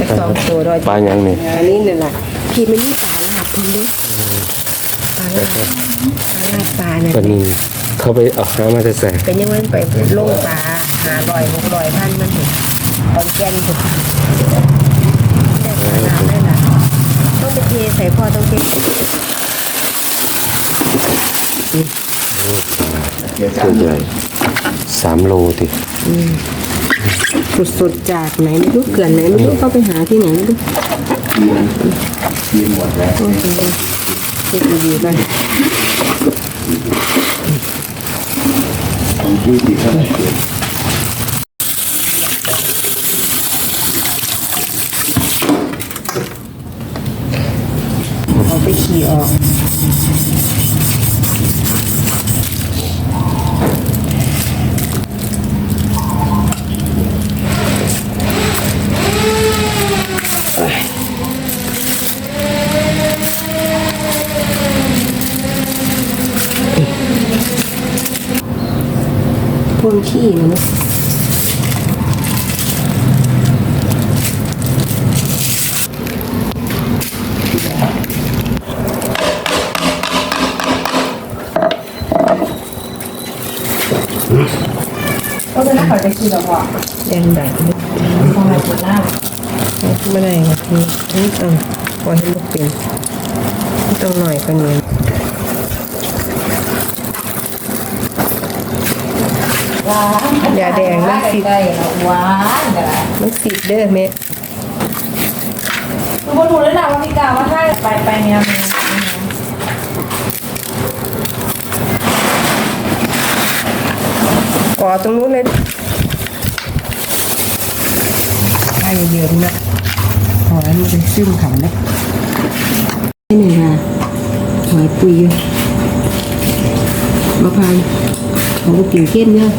จะสองตัวด้วยปลายังนี่อันนี้เนี่ยแหละพี่มันนี่ปลาลาบเพิ่งเด้ปลาลาบปลาลาบปลาเนี่ยตัวนี้เขาไปเอาหามาแต่แสเป็นยังไงไปลงปลาหาลอยหกลอยพันมันถึงตอนแกนถึงได้ปลาลาบได้ละต้องไปเทใส่พ่อต้องเทตัวใหญ่สามโลติ สุดๆจากไหนไม่รู้เกลื่อนไหนไม่รู้เข้าไปหาที่ไหนไม่รู้มีหมดแล้วโอเด็กดีๆกันของที่ดีไหร่คือเอาไปขี่ออก พ่วงขี้นะเนอะก็เป็นนักข่าวจะขี่หรอวะยังได้ทำไมปวดหน้าไม่ได้ครับพี่นี่ต้องพอให้ลูกเป็นต้องหน่อยกว่านี้ ยาแดงมันสิได้แล้วหวานแต่ละมันสิเด้อเม็ดคือคนดูแล้วนะว่าพี่กาว่าถ้าไปไปแนวนี้ก่อตรงนู้นเลยถ้าเยอะๆนะขอให้มันเป็นซึมเขานะนี่หนึ่งค่ะหอยปุยมะพร้าวของกินเข้มเนี่ย